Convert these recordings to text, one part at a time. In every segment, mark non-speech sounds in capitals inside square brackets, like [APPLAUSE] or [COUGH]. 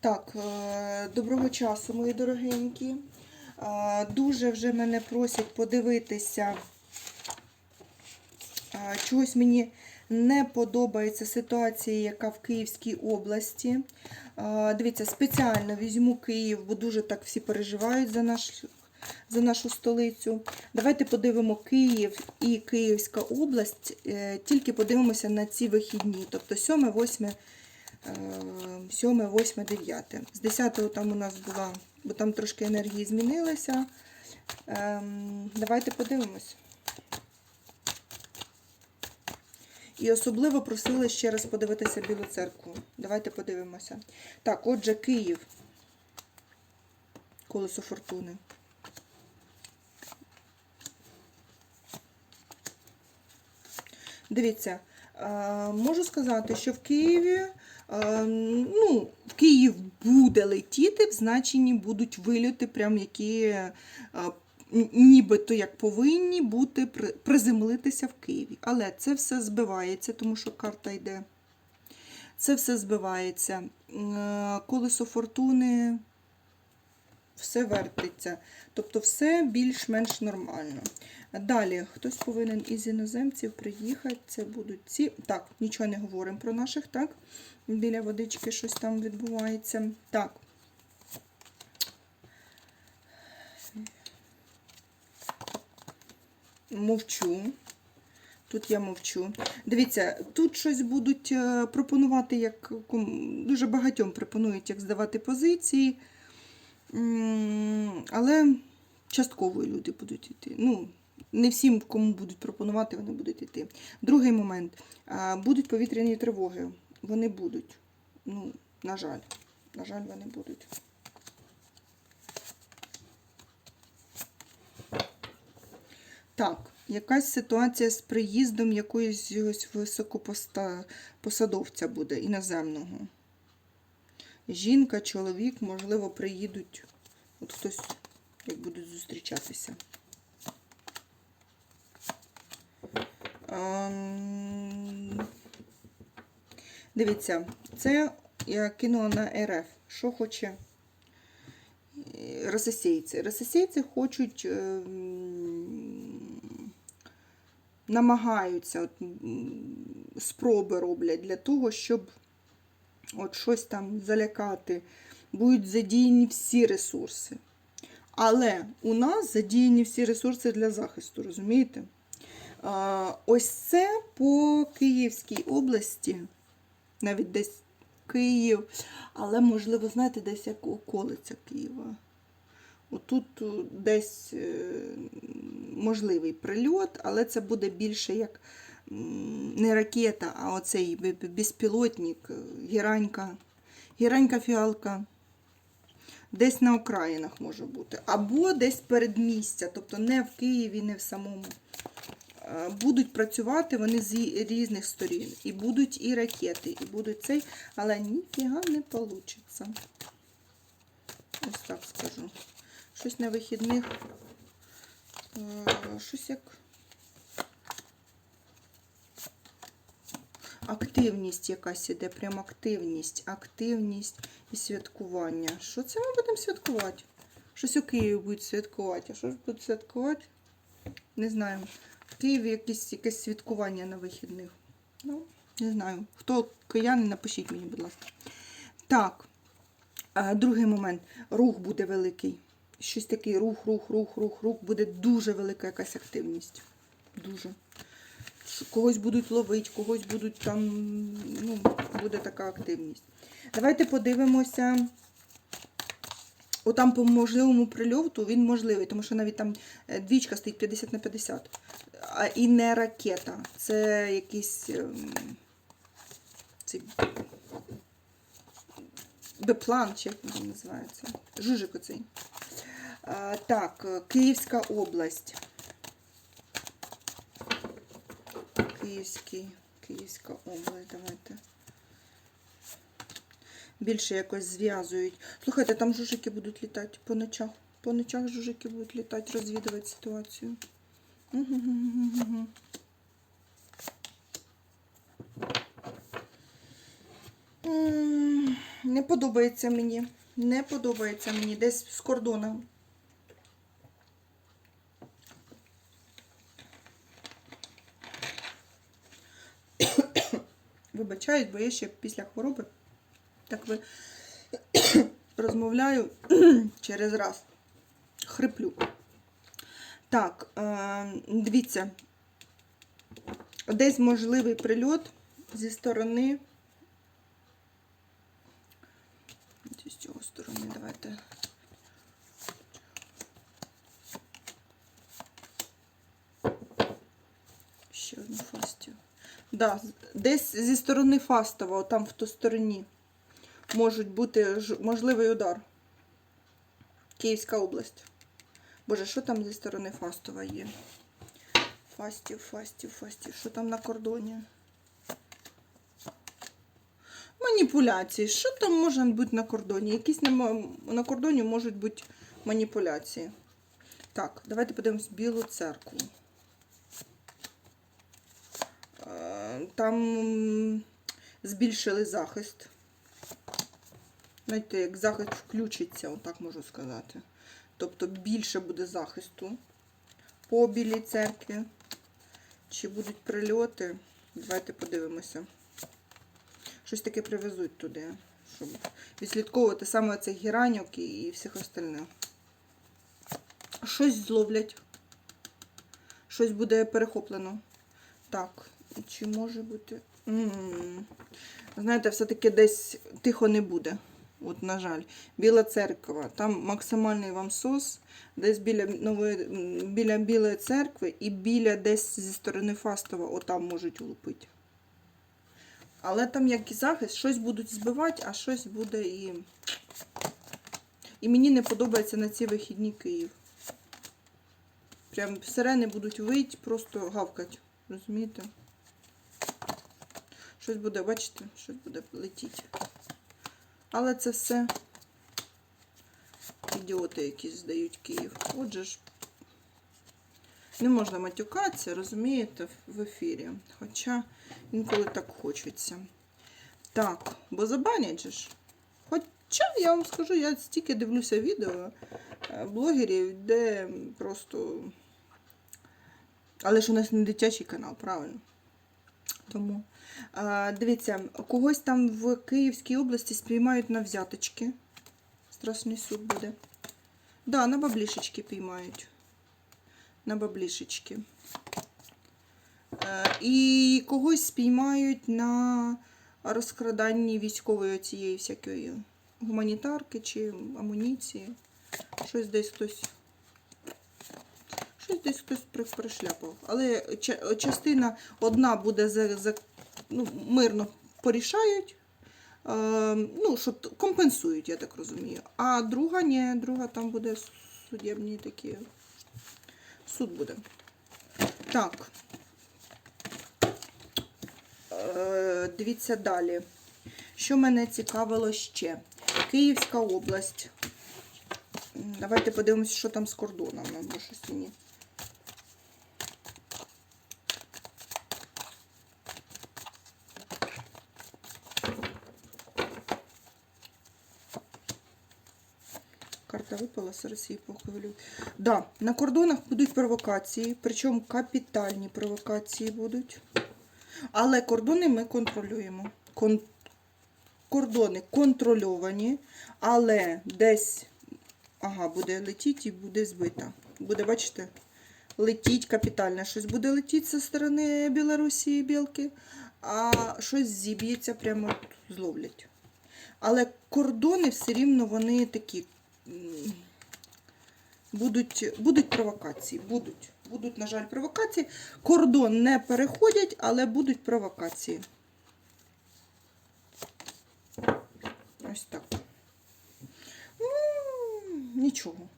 Так, е, доброго часу, мої дорогенькі. Е, Дуже вже мене просять подивитися. Е, Чогось мені не подобається ситуація, яка в Київській області. Дивіться, спеціально візьму Київ, бо дуже так всі переживають за, наш, за нашу столицю. Давайте подивимо Київ і Київська область, тільки подивимося на ці вихідні, тобто 7, 8. 7, 8, 9. З 10 там у нас була, бо там трошки енергії змінилися. Ем, Давайте подивимось. І особливо просили ще раз подивитися Білу церкву. Давайте подивимося. Так, отже, Київ. Колесо фортуни. Дивіться, можу сказати, що в Києві, е, ну, в Київ буде летіти, в значенні будуть вильоти, прям які е, нібито як повинні бути приземлитися в Києві. Але це все збивається, тому що карта йде. Це все збивається. Е, Колесо фортуни все вертиться. Тобто все більш-менш нормально. Далі, хтось повинен із іноземців приїхати. Це будуть ці. Так, нічого не говоримо про наших, так? Біля водички щось там відбувається. Так. Мовчу. Тут я мовчу. Дивіться, тут щось будуть е, пропонувати, як дуже багатьом пропонують, як здавати позиції. Але частково люди будуть йти. Ну, не всім, кому будуть пропонувати, вони будуть йти. Другий момент. Будуть повітряні тривоги. Вони будуть. Ну, на жаль. На жаль, вони будуть. Так, якась ситуація з приїздом якоїсь високопосадовця буде іноземного. Жінка, чоловік, можливо, приїдуть. От хтось як будуть зустрічатися. Ем, Дивіться, це я кинула на РФ. Що хоче е, рососейці? Рососейці хочуть, ем, намагаються, спроби роблять для того, щоб от щось там залякати. Будуть задіяні всі ресурси. Але у нас задіяні всі ресурси для захисту, розумієте? Ось це по Київській області, навіть десь Київ, але, можливо, знаєте, десь як околиця Києва. Отут е, десь е, можливий прильот, але це буде більше як не ракета, а оцей бе- бе- безпілотник, е, гіранька, гіранька фіалка. Десь на окраїнах може бути. Або десь передмістя, тобто не в Києві, не в самому. Е, Будуть працювати вони з різних сторін. І будуть і ракети, і будуть цей, але ніфіга не вийде. Ось так скажу. Щось на вихідних. е, Щось як. Активність якась іде, прям активність, активність і святкування. Що це ми будемо святкувати? Щось у Києві будуть святкувати. А що ж будуть святкувати? Не знаю. В Києві якесь, якесь святкування на вихідних. Ну, не знаю. Хто кияни, напишіть мені, будь ласка. Так. Другий момент. Рух буде великий. Щось такий рух, рух, рух, рух, рух. Буде дуже велика якась активність. Дуже. Когось будуть ловити, когось будуть там, ну, буде така активність. Давайте подивимося. Отам по можливому прильоту він можливий, тому що навіть там е, двічка стоїть 50 на 50. А, і не ракета. Це якийсь ем, цей Беплан, чи як він називається. Жужик оцей. А, так, е, Київська область. Київський, Київська область, давайте. Більше якось зв'язують. Слухайте, там жужики будуть літати по ночах. По ночах жужики будуть літати, розвідувати ситуацію. Не подобається мені. Не подобається мені десь з кордоном. Вибачаюсь, бо я ще після хвороби так ви [COUGHS] розмовляю [COUGHS] через раз. Хриплю. Так, е, дивіться. Десь можливий прильот зі сторони. З цього сторони давайте. Ще одну. Да, десь зі сторони Фастова, там в ту стороні, можуть бути можливий удар. Київська область. Боже, що там зі сторони Фастова є? Фастів, фастів, фастів. Що там на кордоні? Маніпуляції. Що там може бути на кордоні? Якісь на, на кордоні можуть бути маніпуляції. Так, давайте подивимось Білу церкву. Е, Там збільшили захист. Знаєте, як захист включиться, отак можу сказати. Тобто більше буде захисту по білій церкві. Чи будуть прильоти? Давайте подивимося. Щось таке привезуть туди, щоб відслідковувати саме цих гіраньок і всіх остальних. Щось зловлять. Щось буде перехоплено. Так, і чи може бути. М. Знаєте, все-таки десь тихо не буде. От, на жаль, Біла церква, там максимальний вам сос, десь біля нової, біля Білої церкви і біля десь зі сторони Фастова, отам можуть улупити. Але там як і захист, щось будуть збивати, а щось буде і. І мені не подобається на ці вихідні Київ. Прям сирени будуть вить, просто гавкать. Розумієте? Щось буде, бачите, щось буде летіти. Але це все ідіоти, які здають Київ. Отже ж, не можна матюкатися, розумієте, в ефірі. Хоча інколи так хочеться. Так, бо забанять же ж. Хоча я вам скажу, я стільки дивлюся відео е, блогерів, де просто. Але ж у нас не дитячий канал, правильно? Тому. Дивіться, когось там в Київській області спіймають на взяточки. Страшний суд буде. Да, на баблішечки піймають. На баблішечки. Е, і когось спіймають на розкраданні військової цієї всякої гуманітарки чи амуніції. Щось десь хтось. Щось десь хтось при- пришляпав. Але частина одна буде за, за ну, мирно порішають. Е, ну, що компенсують, я так розумію. А друга ні, друга там буде судебні такі. Суд буде. Так. Е, дивіться далі. Що мене цікавило ще? Київська область. Давайте подивимося, що там з кордоном. Бо щось мені. Карта випала з Росії похвилю. Да, на кордонах будуть провокації, причому капітальні провокації будуть. Але кордони ми контролюємо. Кон... Кордони контрольовані, але десь ага, буде летіти і буде збита. Буде, бачите, летіть капітально. Щось буде летіти зі сторони Білорусі білки, а щось зіб'ється, прямо зловлять. Але кордони все рівно вони такі. Будуть, будуть провокації. Будуть. Будуть, на жаль, провокації. Кордон не переходять, але будуть провокації. Ось так. Ну, нічого.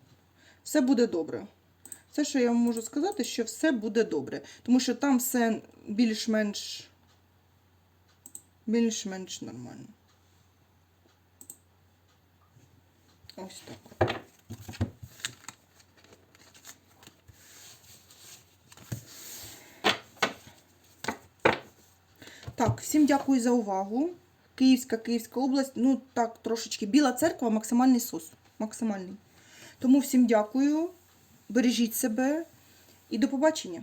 Все буде добре. Все, що я вам можу сказати, що все буде добре. Тому що там все більш-менш більш-менш нормально. Ось так. Так, всім дякую за увагу. Київська, Київська область, ну так трошечки. Біла церква максимальний сос. Максимальний. Тому всім дякую. Бережіть себе і до побачення.